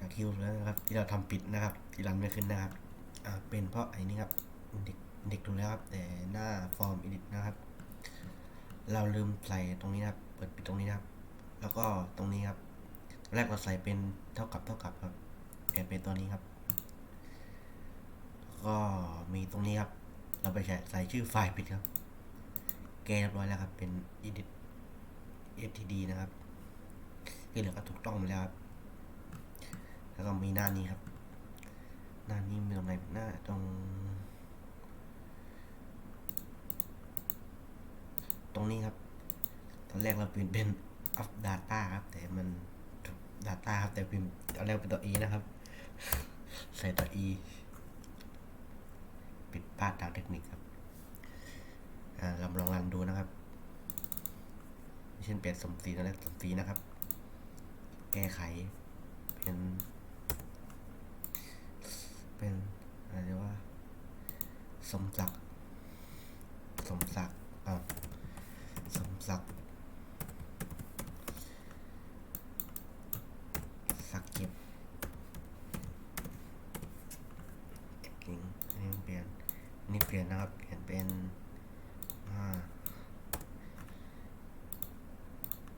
จากคิวแล้วนะครับ ที่เราทำปิดนะครับที่รันไม่ขึ้นนะครับอ่าเป็นเพราะไอ้นี่ครับเด็กเด็กดูแล้วครับแต่หน้าฟอร์มอิดิทนะครับ เราลืมใส่ตรงนี้นะครับ เปิดปิดตรงนี้นะครับ แล้วก็ตรงนี้ครับแรกเราใส่เป็นเท่ากับเท่ากับครับเปลี่ยนเป็นตัวนี้ครับก็มีตรงนี้ครับ เราไปใส่ใส่ชื่อไฟล์ผิดครับ แกเรียบร้อยแล้วครับ เป็น edit std นะครับที่เหลือก็ถูกต้องหมดแล้วครับ แล้วก็มีหน้านี้ครับ หน้านี้มีตรงไหนหน้าตรง ตรงนี้ครับ ตอนแรกเราเปลี่ยนเป็น up data ครับ แต่มัน data ครับ แต่พิมพ์ตอนแรกเป็นตัว e นะครับ ใส่ตัว e ปิดพลาดทางเทคนิคครับเราลองรันดูนะครับ เช่นเปลี่ยนสมสีตอนแรกสมสีนะครับ แก้ไข เป็น เป็นอะไรเรียกว่า สมศักดิ์สมศักดิ์อ่าสมศักดิ์ศักดิ์เก็บเก็บจริงนนี้เปลี่ยนนี่เปลี่ยนนะครับ เปลี่ยนเป็นอ่า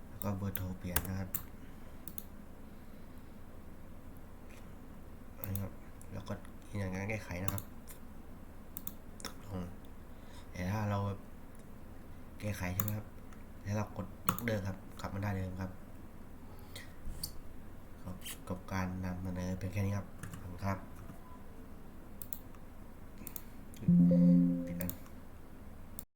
แล้วก็เบอร์โทรเปลี่ยนนะครับอันนี้ครับแล้วก็อย่างนั้นแก้ไขนะครับอืมแต่ถ้าเราแก้ ไขใช่ไหมครับ แล้วเรากดยกเลิกครับกลับมาได้เลยครับครับกับการนำเสนอเป็นแค่นี้ครับขอบคุณครับปิดอัน